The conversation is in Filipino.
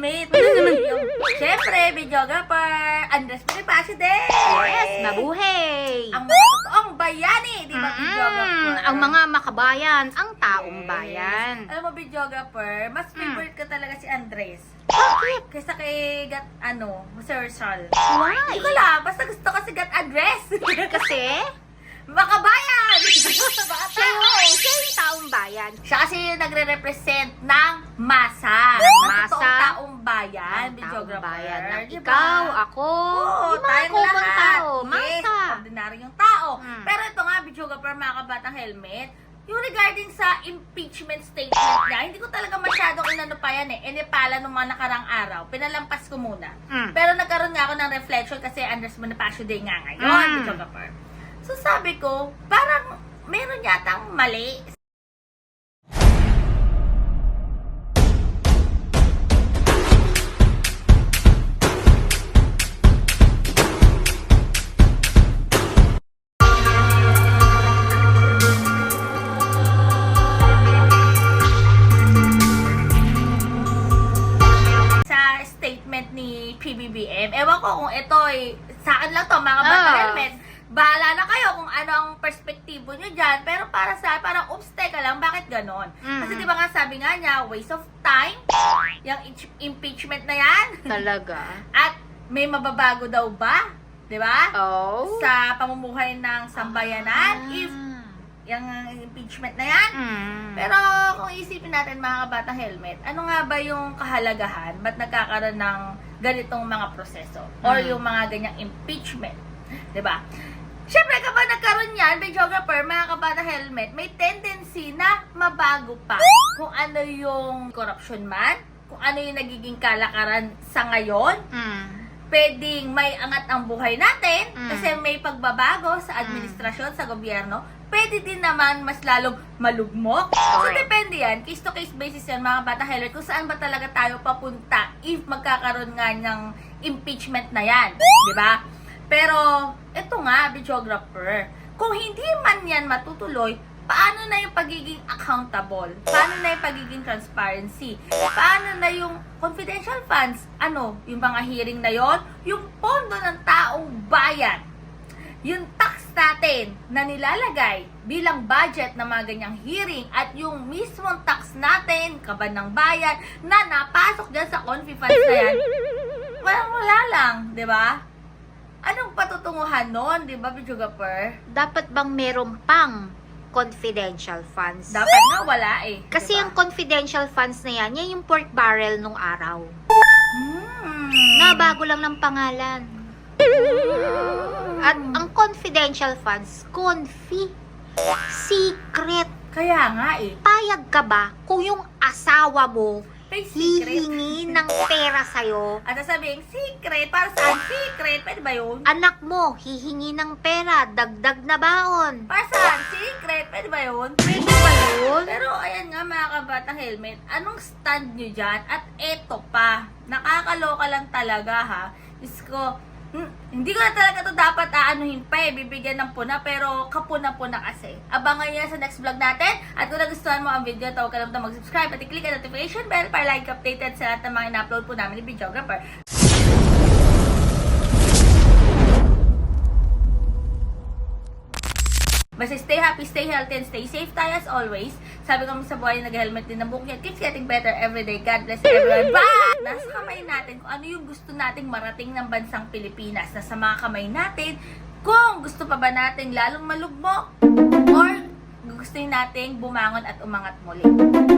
helmet. Ano naman yung, syempre, videographer, Andres din. Yes, mabuhay! Ang mga totoong bayani, di ba, Mm, videographer? ang mga makabayan, ang taong bayan. Alam mo, videographer, mas Mm. favorite ko talaga si Andres. Bakit? Kaysa kay Gat, ano, Sir Sal. Why? Hindi ko lang, basta gusto ko si Gat Andres. Kasi, Makabayan! bayan. Siya kasi yung nagre-represent ng masa. Ng Ng masa. totoong taong bayan, videographer. bayan na Di ba? ikaw, ako, Oo, yung mga tayong kumang lahat. tao, Yes, masa. ordinaryong tao. Hmm. Pero ito nga, videographer, mga kabatang helmet, yung regarding sa impeachment statement niya, hindi ko talaga masyadong inano pa yan eh. Inipala nung mga nakarang araw. Pinalampas ko muna. Mm. Pero nagkaroon nga ako ng reflection kasi Andres Bonifacio Day nga ngayon, Mm. videographer. So sabi ko, parang meron yatang mali ang perspektibo nyo dyan. Pero para sa parang oops, teka lang, bakit ganon? Mm. Kasi di ba nga sabi nga niya, waste of time, yung impeach- impeachment na yan. Talaga? At may mababago daw ba? Di ba? Oh? Sa pamumuhay ng sambayanan, Ah. if yung impeachment na yan, Mm. pero kung isipin natin mga kabata helmet, ano nga ba yung kahalagahan? Ba't nagkakaroon ng ganitong mga proseso? Or Mm. yung mga ganyang impeachment? ba? Siyempre, kapag nagkaroon yan, videographer, mga kabata helmet, may tendency na mabago pa kung ano yung corruption man, kung ano yung nagiging kalakaran sa ngayon, Mm. pwedeng may angat ang buhay natin Mm. kasi may pagbabago sa administrasyon, sa gobyerno. Pwede din naman mas lalong malugmok. So, depende yan. Case to case basis yan, mga bata helmet, kung saan ba talaga tayo papunta if magkakaroon nga ng impeachment na yan. Di ba? Pero, ito nga, videographer, kung hindi man yan matutuloy, paano na yung pagiging accountable? Paano na yung pagiging transparency? Paano na yung confidential funds? Ano, yung mga hearing na yon, Yung pondo ng taong bayan, yung tax natin na nilalagay bilang budget ng mga ganyang hearing at yung mismong tax natin, kaban ng bayan, na napasok dyan sa confi funds na yan, walang wala lang, di ba? Anong patutunguhan nun, di ba, Bijugaper? Dapat bang meron pang confidential funds? Dapat nga wala eh. Kasi di ang confidential funds na yan, yan yung pork barrel nung araw. Hmm. Na bago lang ng pangalan. At ang confidential funds, confi, secret. Kaya nga eh. Payag ka ba kung yung asawa mo May secret. hihingi ng pera sa'yo, At sasabihin, secret. Para saan? Secret. Pwede ba yun? anak mo hihingi ng pera, dagdag na baon. Para saan? Secret. Pwede ba yun? Pwede ba yun? Pero ayan nga mga kabatang helmet, anong stand nyo dyan? At eto pa, nakakaloka lang talaga ha. Diyos ko, hmm, hindi ko na talaga to dapat aanuhin pa eh, bibigyan ng puna, pero kapuna-puna kasi. Abangan yan sa next vlog natin. At kung nagustuhan mo ang video, tawag ka lang mag-subscribe at i-click ang notification bell para like updated sa lahat ng mga in-upload po namin ni Videographer. Basta stay happy, stay healthy, and stay safe tayo as always. Sabi ko sa buhay, nag-helmet din ng bukid. Keeps getting better every day. God bless everyone. Bye! Nasa kamay natin kung ano yung gusto nating marating ng bansang Pilipinas. Nasa mga kamay natin kung gusto pa ba nating lalong malugmok or gusto nating bumangon at umangat muli.